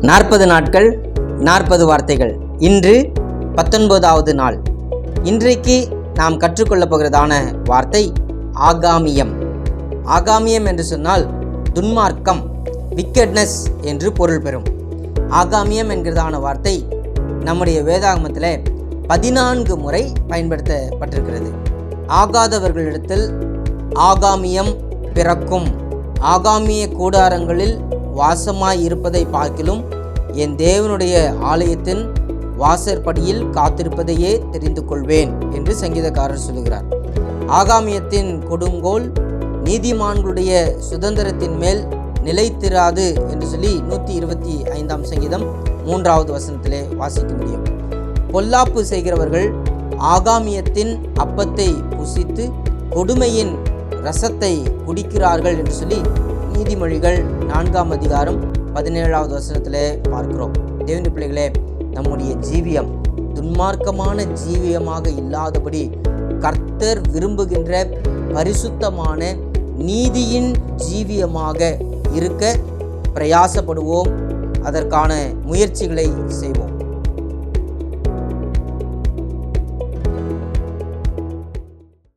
நாற்பது நாட்கள் நாற்பது வார்த்தைகள். இன்று பத்தொன்பதாவது நாள். இன்றைக்கு நாம் கற்றுக்கொள்ளப் போகிறதான வார்த்தை ஆகாமியம். ஆகாமியம் என்று சொன்னால் துன்மார்க்கம் விக்கெட்னஸ் என்று பொருள் பெறும். ஆகாமியம் என்கிறதான வார்த்தை நம்முடைய வேதாகமத்தில் பதினான்கு முறை பயன்படுத்தப்பட்டிருக்கிறது. ஆகாதவர்களிடத்தில் ஆகாமியம் பிறக்கும். ஆகாமிய கூடாரங்களில் வாசமாய் இருப்பதை பார்க்கிலும் என் தேவனுடைய ஆலயத்தின் வாசற்படியில் காத்திருப்பதையே தெரிந்து கொள்வேன் என்று சங்கீதக்காரர் சொல்லுகிறார். ஆகாமியத்தின் கொடுங்கோல் நீதிமான்களுடைய சுதந்திரத்தின் மேல் நிலைத்திராது என்று சொல்லி நூற்றி இருபத்தி ஐந்தாம் சங்கீதம் மூன்றாவது வசனத்திலே வாசிக்க முடியும். பொல்லாப்பு செய்கிறவர்கள் ஆகாமியத்தின் அப்பத்தை புசித்து கொடுமையின் ரசத்தை குடிக்கிறார்கள் என்று சொல்லி நீதிமொழிகள் நான்காம் அதிகாரம் பதினேழாவது வசனத்தில் பார்க்கிறோம். தேவனி பிள்ளைகளே நம்முடைய ஜீவியம் துன்மார்க்கமான ஜீவியமாக இல்லாதபடி கர்த்தர் விரும்புகின்ற பரிசுத்தமான நீதியின் ஜீவியமாக இருக்க பிரயாசப்படுவோம். அதற்கான முயற்சிகளை செய்வோம்.